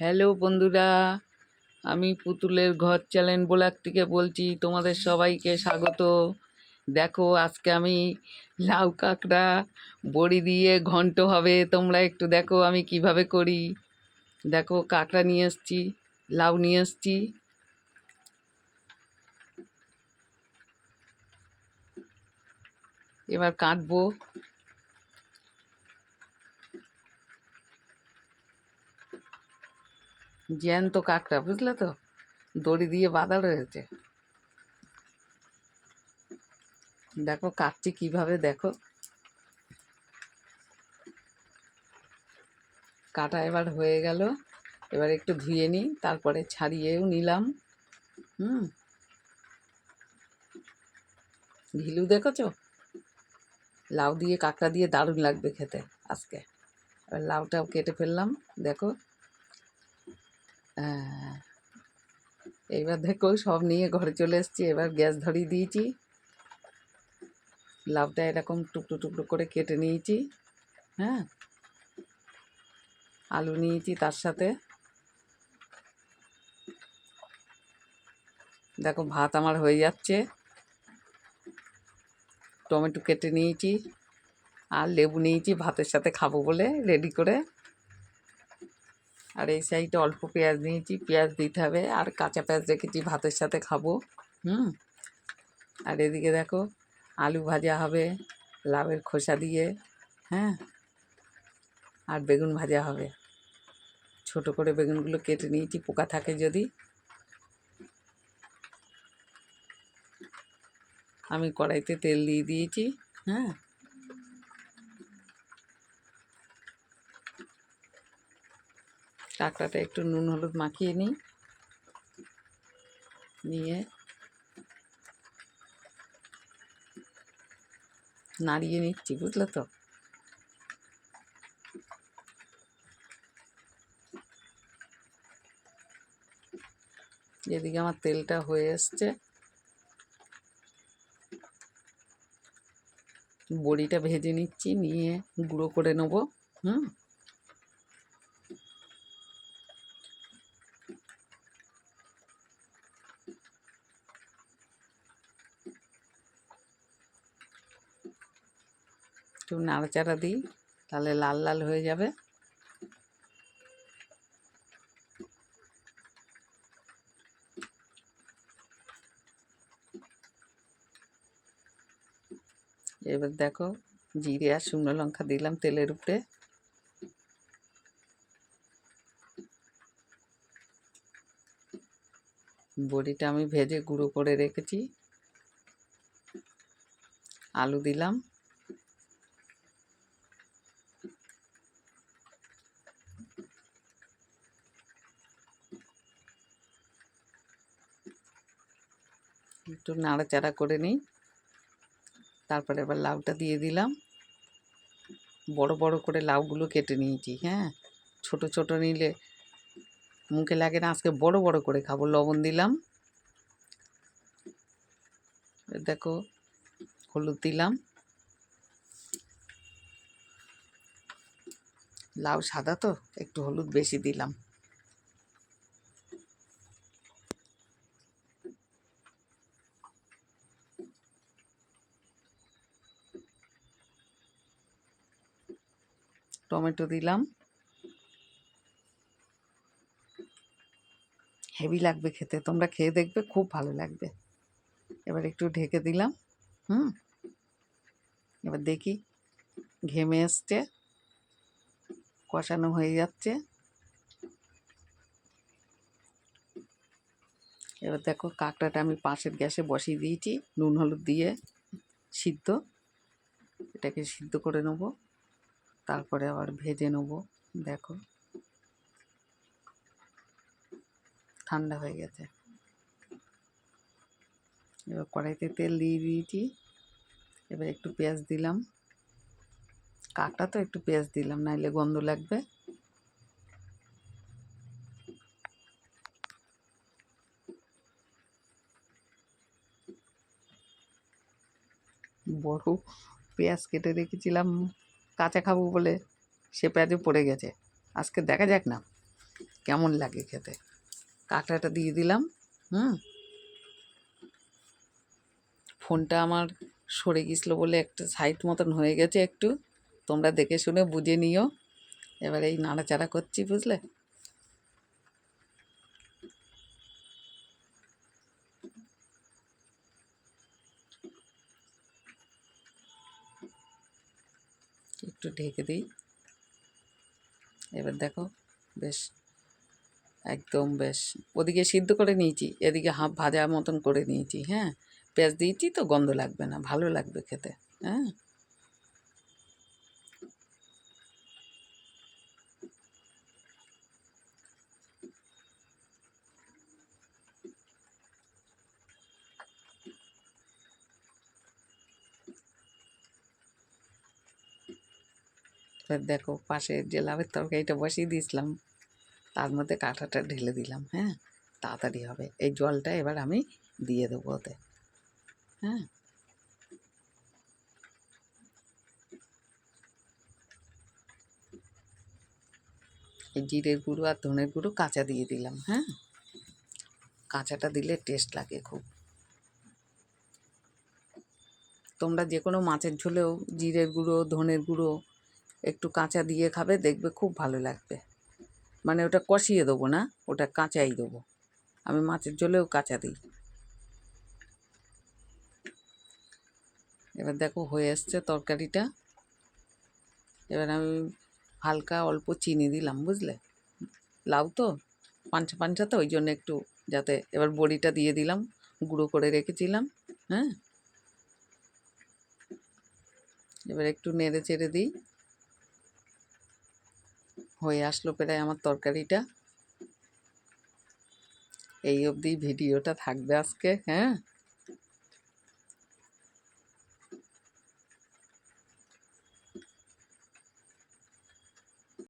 Hello বন্ধুরা, আমি পুতুলের ঘর চ্যানেল ব্লগ থেকে বলছি, তোমাদের সবাইকে স্বাগত। দেখো, আজকে আমি লাউ কাঁকড়া বড়ি দিয়ে ঘন্ট হবে, তোমরা একটু দেখো আমি কীভাবে করি। দেখো, কাঁকড়া নিয়ে এসছি, লাউ নিয়ে এসছি। এবার কাটবো। জ্যান্ত কাঁকড়া, বুঝলে তো? দড়ি দিয়ে বাঁধা রয়েছে। দেখো, কাটছি কীভাবে, দেখো। কাটা এবার হয়ে গেল। এবার একটু ধুয়ে নিই, তারপরে ছাড়িয়েও নিলাম। হুম। ঘিলু দেখেছ? লাউ দিয়ে, কাঁকড়া দিয়ে দারুণ লাগবে খেতে আজকে। এবার লাউটাও কেটে ফেললাম, দেখো। এইবার দেখো সব নিয়ে ঘরে চলে এসেছি, এবার গ্যাস ধরিয়ে দিয়েছি। লাভটা এরকম টুকরো টুকরো করে কেটে নিয়েছি হ্যাঁ? আলু নিয়েছি তার সাথে। দেখো ভাত আমার হয়ে যাচ্ছে। টমেটো কেটে নিয়েছি, আর লেবু নিয়েছি, ভাতের সাথে খাব বলে, রেডি করে। আর এই সাইডে অল্প পেঁয়াজ নিয়েছি, পেঁয়াজ দিতে হবে। আর কাঁচা পেঁয়াজ রেখেছি, ভাতের সাথে খাব। হুম? আর এদিকে দেখো, আলু ভাজা হবে, লাউয়ের খোসা দিয়ে হ্যাঁ? আর বেগুন ভাজা হবে। ছোট করে বেগুনগুলো কেটে নিয়েছি, পোকা থাকে যদি। আমি কড়াইতে তেল দিয়ে দিয়েছি হ্যাঁ? কাঁকড়াটা একটু নুন, হলুদ মাখিয়ে নিই। নিয়ে নাড়িয়ে নিচ্ছি, বুঝলে তো? এদিকে আমার তেলটা হয়ে এসছে, বড়িটা ভেজে নিচ্ছি, নিয়ে গুঁড়ো করে নেব, হুম? একটু নাড়াচাড়া দিই, তাহলে লাল লাল হয়ে যাবে। এবার দেখো জিরে আর শুকনো লঙ্কা দিলাম তেলের উপরে। বড়িটা আমি ভেজে গুঁড়ো করে রেখেছি। আলু দিলাম। একটু নাড়াচাড়া করে নিই। তারপরে এবার লাউটা দিয়ে দিলাম। বড় বড় করে লাউগুলো কেটে নিয়েছি হ্যাঁ? ছোট ছোট নিলে মুখে লাগে না, আজকে বড় বড় করে খাব, লবণ দিলাম। দেখো, হলুদ দিলাম। লাউ সাদা তো, একটু হলুদ বেশি দিলাম। টমেটো দিলাম। হেভি লাগবে খেতে, তোমরা খেয়ে দেখবে, খুব ভালো লাগবে। এবার একটু ঢেকে দিলাম, হুম? এবার দেখি, ঘেমে এসছে, কষানো হয়ে যাচ্ছে। এবার দেখো, কাঁকড়াটা আমি পাশের গ্যাসে বসিয়ে দিয়েছি, নুন, হলুদ দিয়ে সিদ্ধ। এটাকে সিদ্ধ করে নেব। তারপরে আবার ভেজে নেব, দেখো। ঠান্ডা হয়ে গেছে। এবার কড়াইতে তেল দিয়ে দিয়েছি। এবার একটু পেঁয়াজ দিলাম। কাকটা তো একটু পেঁয়াজ দিলাম, নাইলে গন্ধ লাগবে। বড় পেঁয়াজ কেটে রেখেছিলাম। কাঁচা খাব বলে সে পেঁয়াজও পড়ে গেছে। আজকে দেখা যাক না, কেমন লাগে খেতে। কাঁকড়াটা দিয়ে দিলাম, হুম। ফোনটা আমার সরে গেছিল বলে একটা সাইট মতন হয়ে গেছে একটু। তোমরা দেখে শুনে বুঝে নিও। এবার এই নাড়াচাড়া করছি, বুঝলে? একটু ঢেকে দিই। এবার দেখো, বেশ, একদম বেশ। ওদিকে সিদ্ধ করে নিয়েছি, এদিকে হাফ ভাজা মতন করে নিয়েছি হ্যাঁ? পেঁয়াজ দিয়েছি তো গন্ধ লাগবে না, ভালো লাগবে খেতে হ্যাঁ? এবার দেখো পাশে যে লাভের তরকারিটা বসিয়ে দিয়েছিলাম, তার মধ্যে কাঁঠাটা ঢেলে দিলাম হ্যাঁ? তাড়াতাড়ি হবে। এই জলটা এবার আমি দিয়ে দেবো ওতে হ্যাঁ? এই জিরের গুঁড়ো আর ধনের গুঁড়ো কাঁচা দিয়ে দিলাম হ্যাঁ? কাঁচাটা দিলে টেস্ট লাগে খুব। তোমরা যে কোনো মাছের ঝোলেও জিরের গুঁড়ো, ধনের গুঁড়ো একটু কাঁচা দিয়ে খাবে, দেখবে খুব ভালো লাগবে। মানে ওটা কষিয়ে দেবো না, ওটা কাঁচাই দেবো। আমি মাছের ঝোলেও কাঁচা দিই। এবার দেখো হয়ে এসছে তরকারিটা। এবার আমি হালকা অল্প চিনি দিলাম, বুঝলে? লাউ তো পাঞ্চা পাঞ্চা তো, ওই জন্য একটু যাতে এবার বড়িটা দিয়ে দিলাম, গুঁড়ো করে রেখেছিলাম হ্যাঁ? এবার একটু নেড়ে চেড়ে দিই। হয়ে আসলো প্রায় আমার তরকারিটা। এই অবধি ভিডিওটা থাকবে আজকে হ্যাঁ?